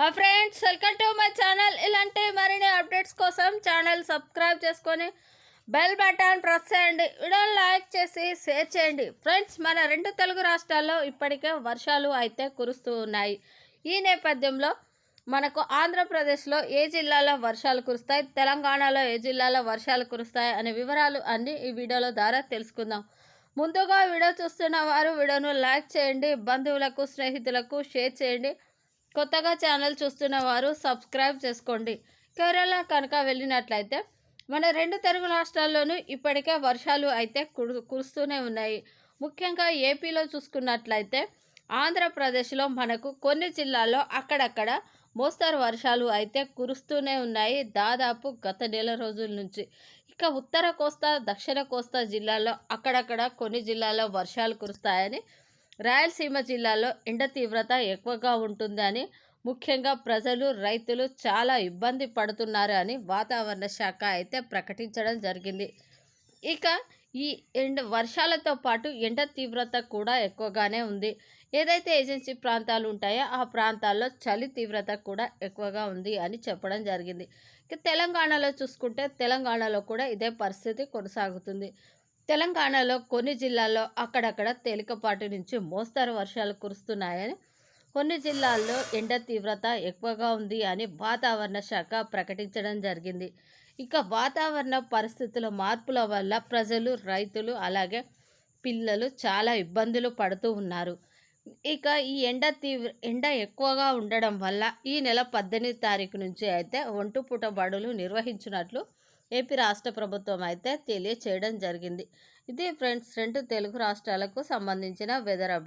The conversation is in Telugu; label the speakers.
Speaker 1: హా friends welcome to my channel. ఇలాంటి మరిన్ని అప్డేట్స్ కోసం ఛానల్ సబ్స్క్రైబ్ చేసుకొని బెల్ బటన్ ప్రెస్ చేయండి. వీడియోని లైక్ చేసి షేర్ చేయండి. ఫ్రెండ్స్ మన రెండు తెలుగు రాష్ట్రాల్లో ఇప్పటికే వర్షాలు అయితే కురుస్తూ ఉన్నాయి. ఈ నేపథ్యంలో మనకు ఆంధ్రప్రదేశ్లో ఏ జిల్లాలో వర్షాలు కురుస్తాయి తెలంగాణలో ఏ జిల్లాలో వర్షాలు కురుస్తాయి అనే వివరాలు అన్నీ ఈ వీడియోలో ద్వారా తెలుసుకుందాం. ముందుగా వీడియో చూస్తున్న వారు వీడియోను లైక్ చేయండి. బంధువులకు స్నేహితులకు షేర్ చేయండి. కొత్తగా ఛానల్ చూస్తున్న వారు సబ్స్క్రైబ్ చేసుకోండి. కేరళ కనుక వెళ్ళినట్లయితే మన రెండు తెలుగు రాష్ట్రాల్లోనూ ఇప్పటికే వర్షాలు అయితే కురుస్తూనే ఉన్నాయి. ముఖ్యంగా ఏపీలో చూసుకున్నట్లయితే ఆంధ్రప్రదేశ్లో మనకు కొన్ని జిల్లాల్లో అక్కడక్కడ మోస్తరు వర్షాలు అయితే కురుస్తూనే ఉన్నాయి దాదాపు గత నెల రోజుల నుంచి. ఇక ఉత్తర కోస్తా దక్షిణ కోస్తా జిల్లాల్లో అక్కడక్కడ కొన్ని జిల్లాల్లో వర్షాలు కురుస్తాయని రాయలసీమ జిల్లాలో ఎండ తీవ్రత ఎక్కువగా ఉంటుందని ముఖ్యంగా ప్రజలు రైతులు చాలా ఇబ్బంది పడుతున్నారు అని వాతావరణ శాఖ అయితే ప్రకటించడం జరిగింది. ఇక ఈ ఎండ వర్షాలతో పాటు ఎండ తీవ్రత కూడా ఎక్కువగానే ఉంది. ఏదైతే ఏజెన్సీ ప్రాంతాలు ఉంటాయో ఆ ప్రాంతాల్లో చలి తీవ్రత కూడా ఎక్కువగా ఉంది అని చెప్పడం జరిగింది. ఇక తెలంగాణలో చూసుకుంటే తెలంగాణలో కూడా ఇదే పరిస్థితి కొనసాగుతుంది. తెలంగాణలో కొన్ని జిల్లాల్లో అక్కడక్కడ తేలికపాటి నుంచి మోస్తరు వర్షాలు కురుస్తున్నాయని కొన్ని జిల్లాల్లో ఎండ తీవ్రత ఎక్కువగా ఉంది అని వాతావరణ శాఖ ప్రకటించడం జరిగింది. ఇక వాతావరణ పరిస్థితుల మార్పుల వల్ల ప్రజలు రైతులు అలాగే పిల్లలు చాలా ఇబ్బందులు పడుతూ ఉన్నారు. ఇక ఈ ఎండ తీవ్ర ఎండ ఎక్కువగా ఉండడం వల్ల ఈ నెల పద్దెనిమిది తారీఖు నుంచి అయితే ఒంటుపూట బడులు నిర్వహించినట్లు ఏపీ రాష్ట్ర ప్రభుత్వం అయితే తెలియచేయడం జరిగింది. ఇది ఫ్రెండ్స్ రెండు తెలుగు రాష్ట్రాలకు సంబంధించిన వెదర్ అప్డేట్.